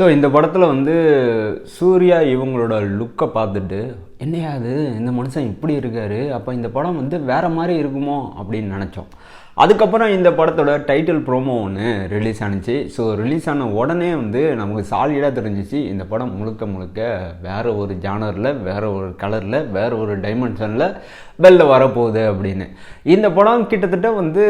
So இந்த படத்தில் வந்து சூர்யா இவங்களோட லுக்கை பார்த்துட்டு என்னையா அது இந்த மனுஷன் இப்படி இருக்காரு? அப்போ இந்த படம் வந்து வேறு மாதிரி இருக்குமோ? அப்படின்னு நினச்சோம். அதுக்கப்புறம் இந்த படத்தோட டைட்டில் ப்ரோமோ ஒன்று ரிலீஸ் ஆனுச்சு. ஸோ ரிலீஸ் ஆன உடனே வந்து நமக்கு சாலிடாக தெரிஞ்சிச்சு இந்த படம் முழுக்க முழுக்க வேறு ஒரு ஜானரில் வேறு ஒரு கலரில் வேறு ஒரு டைமென்ஷனில் வெளில வரப்போகுது அப்படின்னு. இந்த படம் கிட்டத்தட்ட வந்து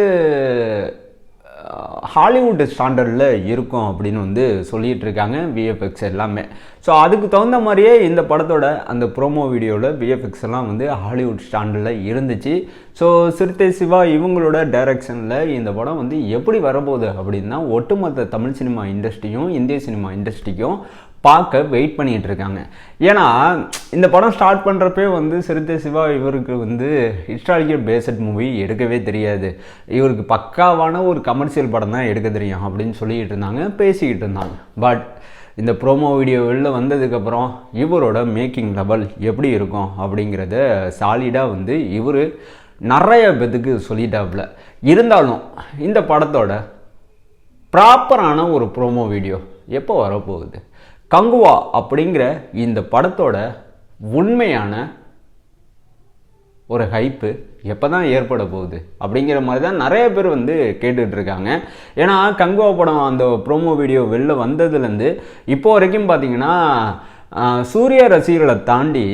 ஹாலிவுட் ஸ்டாண்டர்டில் இருக்கும் அப்படின்னு வந்து சொல்லிகிட்டு இருக்காங்க விஎஃப்எக்ஸ் எல்லாமே. ஸோ அதுக்கு தகுந்த மாதிரியே இந்த படத்தோட அந்த ப்ரோமோ வீடியோவில் விஎஃப்எக்ஸ் எல்லாம் வந்து ஹாலிவுட் ஸ்டாண்டர்டில் இருந்துச்சு. ஸோ சிறுத்தை சிவா இவங்களோட டைரக்ஷனில் இந்த படம் வந்து எப்படி வரப்போகுது அப்படின்னா ஒட்டுமொத்த தமிழ் சினிமா இண்டஸ்ட்ரியும் இந்திய சினிமா இண்டஸ்ட்ரிக்கும் பார்க்க வெயிட் பண்ணிகிட்டு இருக்காங்க ஏன்னா இந்த படம் ஸ்டார்ட் பண்ணுறப்பே வந்து சிறுத்தை சிவா இவருக்கு வந்து ஹிஸ்டாரிக்கல் பேஸ்ட் மூவி எடுக்கவே தெரியாது. இவருக்கு பக்காவான ஒரு கமர்ஷியல் படம் தான் எடுக்க தெரியும் அப்படின்னு சொல்லிக்கிட்டு இருந்தாங்க பேசிக்கிட்டு இருந்தாங்க. பட் இந்த ப்ரோமோ வீடியோ வெளில வந்ததுக்கப்புறம் இவரோட மேக்கிங் லெவல் எப்படி இருக்கும் அப்படிங்கிறத சாலிடாக வந்து இவர் நிறைய பேத்துக்கு சொல்லிட்டாப்புல. இருந்தாலும் இந்த படத்தோட ப்ராப்பரான ஒரு ப்ரோமோ வீடியோ எப்போ வரப்போகுது? கங்குவா அப்படிங்கிற இந்த படத்தோட உண்மையான ஒரு ஹைப்பு எப்போ தான் ஏற்பட போகுது அப்படிங்கிற மாதிரி தான் நிறைய பேர் வந்து கேட்டுட்ருக்காங்க ஏன்னா கங்குவா படம் அந்த ப்ரோமோ வீடியோ வெளில வந்ததுலேருந்து இப்போ வரைக்கும் பார்த்தீங்கன்னா சூரிய சூர்யா ரசிகர்களை தாண்டி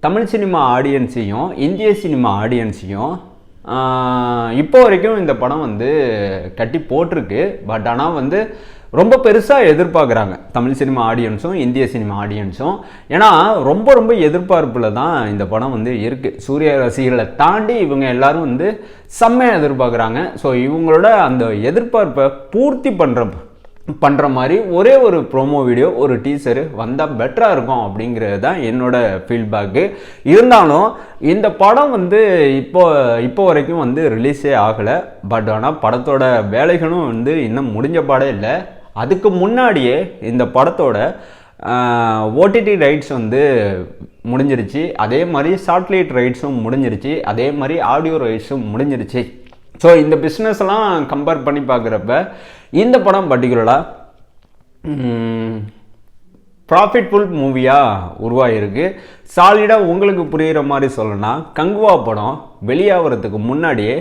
தமிழ் சினிமா ஆடியன்ஸையும் இந்திய சினிமா ஆடியன்ஸையும் இப்போ வரைக்கும் இந்த படம் வந்து கட்டி போட்டிருக்கு. பட் ஆனால் வந்து ரொம்ப பெருசாக எதிர்பார்க்குறாங்க. தமிழ் சினிமா ஆடியன்ஸும் இந்திய சினிமா ஆடியன்ஸும் ஏன்னா ரொம்ப ரொம்ப எதிர்பார்ப்பில் தான் இந்த படம் வந்து இருக்குது சூரிய ரசிகர்களை தாண்டி இவங்க எல்லாரும் வந்து செம்மையாக எதிர்பார்க்குறாங்க. ஸோ இவங்களோட அந்த எதிர்பார்ப்பை பூர்த்தி பண்ணுற பண்ணுற மாதிரி ஒரே ஒரு ப்ரோமோ வீடியோ ஒரு டீசரு வந்தால் பெட்டராக இருக்கும் அப்படிங்கிறது தான் என்னோட ஃபீட்பேக்கு இருந்தாலும் இந்த படம் வந்து இப்போ இப்போ வரைக்கும் வந்து ரிலீஸே ஆகலை. பட் ஆனால் படத்தோட வேலைகளும் வந்து இன்னும் முடிஞ்ச பாடே இல்லை. அதுக்கு முன்னாடியே இந்த படத்தோட ஓடிடி ரைட்ஸ் வந்து முடிஞ்சிருச்சு. அதே மாதிரி சாட்டிலைட் ரைட்ஸும் முடிஞ்சிருச்சு. அதே மாதிரி ஆடியோ ரைட்ஸும் முடிஞ்சிருச்சு. ஸோ இந்த பிஸ்னஸ் எல்லாம் கம்பேர் பண்ணி பார்க்குறப்ப இந்த படம் பர்டிகுலராக ப்ராஃபிட்ஃபுல் மூவியாக உருவாகிருக்கு சாலிடாக உங்களுக்கு புரிகிற மாதிரி சொல்லணும்னா கங்குவா படம் வெளியாகிறதுக்கு முன்னாடியே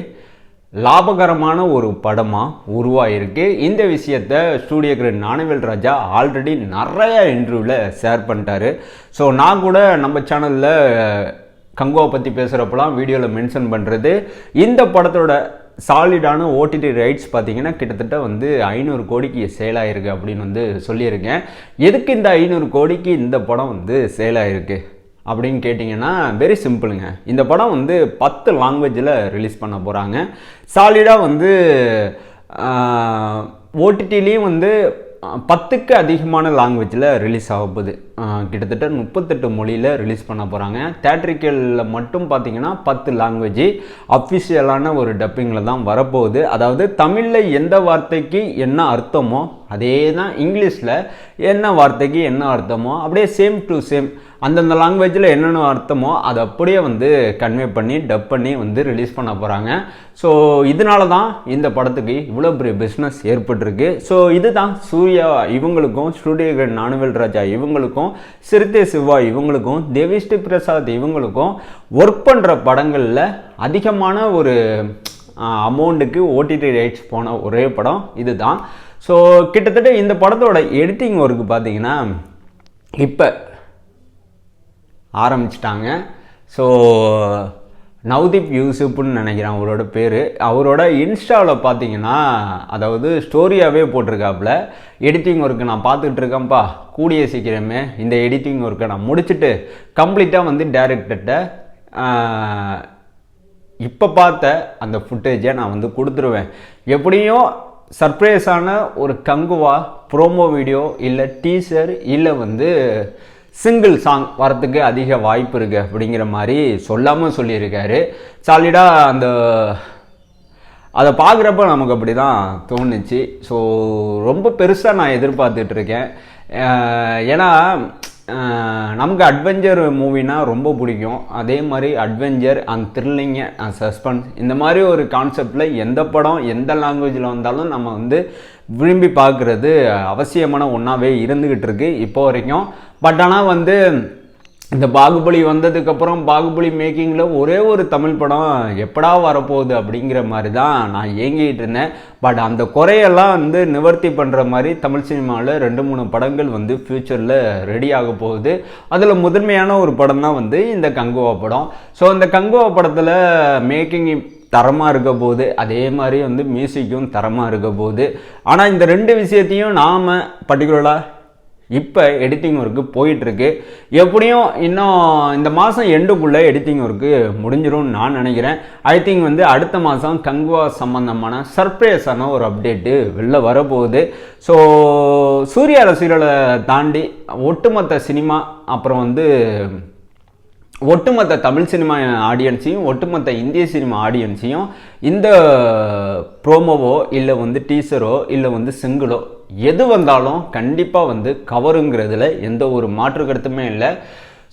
லாபகரமான ஒரு படமாக உருவாயிருக்கு. இந்த விஷயத்த ஸ்டூடியோக்கிற ஞானவேல் ராஜா ஆல்ரெடி நிறைய இன்டர்வியூவில் ஷேர் பண்ணிட்டாரு. ஸோ நான் கூட நம்ம சேனலில் கங்கோவை பற்றி பேசுகிறப்பலாம் வீடியோவில் மென்ஷன் பண்ணுறது இந்த படத்தோட சாலிடான ஓடிடி ரைட்ஸ் பார்த்தீங்கன்னா கிட்டத்தட்ட வந்து ஐநூறு கோடிக்கு சேல் ஆகிருக்கு அப்படின்னு வந்து சொல்லியிருக்கேன். எதுக்கு இந்த ஐநூறு கோடிக்கு இந்த படம் வந்து சேல் ஆகிருக்கு அப்படின்னு கேட்டிங்கன்னா வெரி சிம்பிளுங்க இந்த படம் வந்து பத்து லாங்குவேஜில் ரிலீஸ் பண்ண போகிறாங்க சாலிடாக வந்து ஓடிடிலையும் வந்து பத்துக்கு அதிகமான லாங்குவேஜில் ரிலீஸ் ஆக போகுது. கிட்டத்தட்ட முப்பத்தெட்டு மொழியில் ரிலீஸ் பண்ண போகிறாங்க தேட்ரிக்கலில் மட்டும் பார்த்தீங்கன்னா பத்து லாங்குவேஜ் அஃபிஷியலான ஒரு டப்பிங்கில் தான் வரப்போகுது. அதாவது தமிழில் எந்த வார்த்தைக்கு என்ன அர்த்தமோ அதே தான் இங்கிலீஷில் என்ன வார்த்தைக்கு என்ன அர்த்தமோ அப்படியே சேம் டு சேம் அந்தந்த லாங்குவேஜில் என்னென்ன அர்த்தமோ அதை அப்படியே வந்து கன்வே பண்ணி டப் பண்ணி வந்து ரிலீஸ் பண்ண போகிறாங்க ஸோ இதனால தான் இந்த படத்துக்கு இவ்வளோ பெரிய பிஸ்னஸ் ஏற்பட்டிருக்கு. ஸோ இதுதான் சூர்யா இவங்களுக்கும் ஸ்டூடியோ நானுவல் ராஜா இவங்களுக்கும் சிறுத்தை சிவா இவங்களுக்கும் தேவிஸ்ரீ பிரசாத் இவங்களுக்கும் ஒர்க் பண்ணுற படங்களில் அதிகமான ஒரு அமௌண்ட்டுக்கு ஓடிடி ரைட்ஸ் போன ஒரே படம் இதுதான். ஸோ கிட்டத்தட்ட இந்த படத்தோட எடிட்டிங் ஒர்க்கு பார்த்தீங்கன்னா இப்போ ஆரம்பிச்சிட்டாங்க. ஸோ நவ்தீப் யூசுப்னு நினைக்கிறேன் அவரோட பேர். அவரோட இன்ஸ்டாவில் பார்த்தீங்கன்னா அதாவது ஸ்டோரியாகவே போட்டிருக்காப்புல. எடிட்டிங் ஒர்க்கு நான் பார்த்துக்கிட்டு இருக்கேன்ப்பா. கூடிய சீக்கிரமே இந்த எடிட்டிங் ஒர்க்கை நான் முடிச்சுட்டு கம்ப்ளீட்டாக வந்து டேரக்டர்கிட்ட இப்போ பார்த்த அந்த ஃபுட்டேஜை நான் வந்து கொடுத்துருவேன். எப்படியும் சர்ப்ரைஸான ஒரு கங்குவா ப்ரோமோ வீடியோ இல்லை டீசர் இல்லை வந்து சிங்கிள் சாங் வரத்துக்கு அதிக வாய்ப்பு இருக்குது அப்படிங்கிற மாதிரி சொல்லாமல் சொல்லியிருக்காரு. சாலிடாக அந்த அதை பார்க்குறப்ப நமக்கு அப்படி தான் தோணுச்சு. ஸோ ரொம்ப பெருசாக நான் எதிர்பார்த்துட்ருக்கேன் ஏன்னா நமக்கு அட்வென்ச்சர் மூவினா ரொம்ப பிடிக்கும். அதே மாதிரி adventure and thrilling and suspense இந்த மாதிரி ஒரு கான்செப்டில் எந்த படம் எந்த லாங்குவேஜில் வந்தாலும் நம்ம வந்து விரும்பி பார்க்குறது அவசியமான ஒன்றாவே இருந்துக்கிட்டு இருக்குது இப்போ வரைக்கும் பட் ஆனால் வந்து இந்த பாகுபலி வந்ததுக்கப்புறம் பாகுபலி மேக்கிங்கில் ஒரே ஒரு தமிழ் படம் எப்படா வரப்போகுது அப்படிங்கிற மாதிரி தான் நான் ஏங்கிட்டு இருந்தேன். பட் அந்த குறையெல்லாம் வந்து நிவர்த்தி பண்ணுற மாதிரி தமிழ் சினிமாவில் ரெண்டு மூணு படங்கள் வந்து ஃப்யூச்சரில் ரெடி ஆக போகுது. அதில் முதன்மையான ஒரு படம் தான் வந்து இந்த கங்குவா படம். ஸோ இந்த கங்குவா படத்தில் மேக்கிங் தரமாக இருக்க போகுது. அதே மாதிரி வந்து மியூசிக்கும் தரமாக இருக்க போகுது. ஆனால் இந்த ரெண்டு விஷயத்தையும் நாம் பர்டிகுலராக இப்போ எடிட்டிங் ஒர்க்கு போயிட்டுருக்கு. எப்படியும் இன்னும் இந்த மாதம் எண்டுக்குள்ளே எடிட்டிங் ஒர்க்கு முடிஞ்சிரும்னு நான் நினைக்கிறேன். ஐ திங்க் வந்து அடுத்த மாதம் கங்குவா சம்மந்தமான சர்ப்ரைஸான ஒரு அப்டேட்டு வெளில வரப்போகுது. ஸோ சூர்யா ரசிகர்களை தாண்டி ஒட்டுமொத்த சினிமா அப்புறம் வந்து ஒட்டுமொத்த தமிழ் சினிமா ஆடியன்ஸையும் ஒட்டுமொத்த இந்திய சினிமா ஆடியன்ஸையும் இந்த ப்ரோமோவோ இல்லை வந்து டீசரோ இல்லை வந்து சிங்கிளோ எது வந்தாலும் கண்டிப்பாக வந்து கவருங்கிறதுல எந்த ஒரு மாற்று கருத்துமே இல்லை.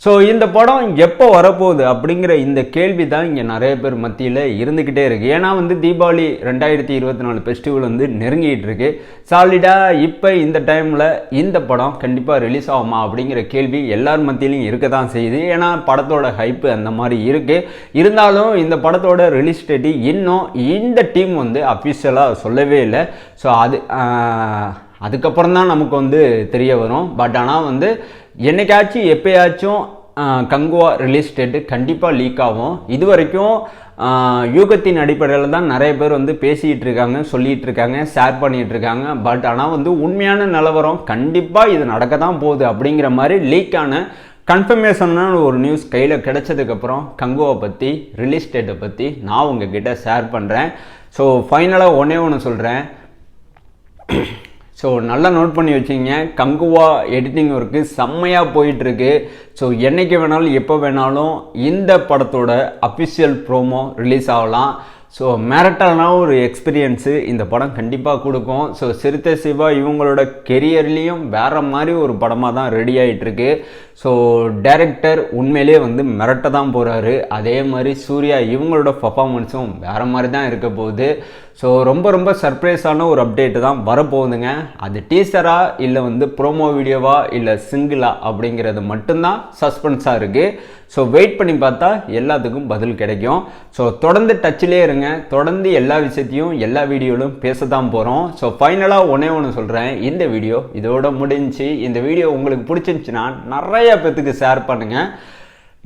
ஸோ இந்த படம் எப்போ வரப்போகுது அப்படிங்கிற இந்த கேள்வி தான் இங்கே நிறைய பேர் மத்தியில் இருந்துக்கிட்டே இருக்குது ஏன்னா வந்து தீபாவளி ரெண்டாயிரத்தி இருபத்தி நாலு ஃபெஸ்டிவல் வந்து நெருங்கிட்டு இருக்கு. சாலிடாக இப்போ இந்த டைமில் இந்த படம் கண்டிப்பாக ரிலீஸ் ஆகுமா அப்படிங்கிற கேள்வி எல்லார் மத்தியிலையும் இருக்க தான் செய்யுது. ஏன்னா படத்தோட ஹைப்பு அந்த மாதிரி இருக்குது இருந்தாலும் இந்த படத்தோட ரிலீஸ் டேட்டு இன்னும் இந்த டீம் வந்து அஃபிஷியலாக சொல்லவே இல்லை. ஸோ அது அதுக்கப்புறம் தான் நமக்கு வந்து தெரிய வரும். பட் ஆனால் வந்து என்னைக்காச்சும் எப்பயாச்சும் கங்குவா ரிலீஸ் டேட்டு கண்டிப்பாக லீக் ஆகும். இது வரைக்கும் யூகத்தின் அடிப்படையில் தான் நிறைய பேர் வந்து பேசிகிட்டு இருக்காங்க சொல்லிகிட்டு இருக்காங்க ஷேர் பண்ணிகிட்டு இருக்காங்க. பட் ஆனால் வந்து உண்மையான நிலவரம் கண்டிப்பாக இது நடக்க தான் போகுது அப்படிங்கிற மாதிரி லீக்கான கன்ஃபர்மேஷனான ஒரு நியூஸ் கையில் கிடச்சதுக்கப்புறம் கங்குவை பற்றி ரிலீஸ் டேட்டை பற்றி நான் உங்ககிட்ட ஷேர் பண்ணுறேன் ஸோ ஃபைனலாக ஒன்றே ஒன்று சொல்கிறேன் ஸோ நல்லா நோட் பண்ணி வச்சுங்க. கங்குவா எடிட்டிங் ஒர்க்கு செம்மையாக போயிட்டுருக்கு. ஸோ என்றைக்கு வேணாலும் எப்போ வேணாலும் இந்த படத்தோட அஃபிஷியல் ப்ரோமோ ரிலீஸ் ஆகலாம். ஸோ மேரட்டான ஒரு எக்ஸ்பீரியன்ஸு இந்த படம் கண்டிப்பாக கொடுக்கும். ஸோ சிறுத்தை சிவா இவங்களோட கெரியர்லேயும் வேறு மாதிரி ஒரு படமாக தான் ரெடி ஆகிட்டுருக்கு ஸோ டேரக்டர் உண்மையிலே வந்து மிரட்ட தான் போகிறாரு அதே மாதிரி சூர்யா இவங்களோட பர்ஃபாமன்ஸும் வேறு மாதிரி தான் இருக்க போகுது. ஸோ ரொம்ப ரொம்ப சர்ப்ரைஸான ஒரு அப்டேட்டு தான் வரப்போகுதுங்க. அது டீசரா இல்லை வந்து ப்ரோமோ வீடியோவா இல்லை சிங்கிளா அப்படிங்கிறது மட்டும்தான் சஸ்பென்ஸாக இருக்குது ஸோ வெயிட் பண்ணி பார்த்தா எல்லாத்துக்கும் பதில் கிடைக்கும். ஸோ தொடர்ந்து டச்சிலே இருங்க. தொடர்ந்து எல்லா விஷயத்தையும் எல்லா வீடியோவிலும் பேச தான் போகிறோம் ஸோ ஃபைனலாக ஒன்றே ஒன்று சொல்கிறேன் இந்த வீடியோ இதோட முடிஞ்சு இந்த வீடியோ உங்களுக்கு பிடிச்சிருந்துச்சுன்னா நிறைய பேத்துக்கு ஷேர் பண்ணுங்கள்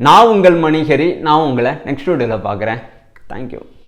நான் உங்கள் மணிகரி. நான் உங்களை நெக்ஸ்ட் வீடியோவில் பார்க்குறேன். தேங்க்யூ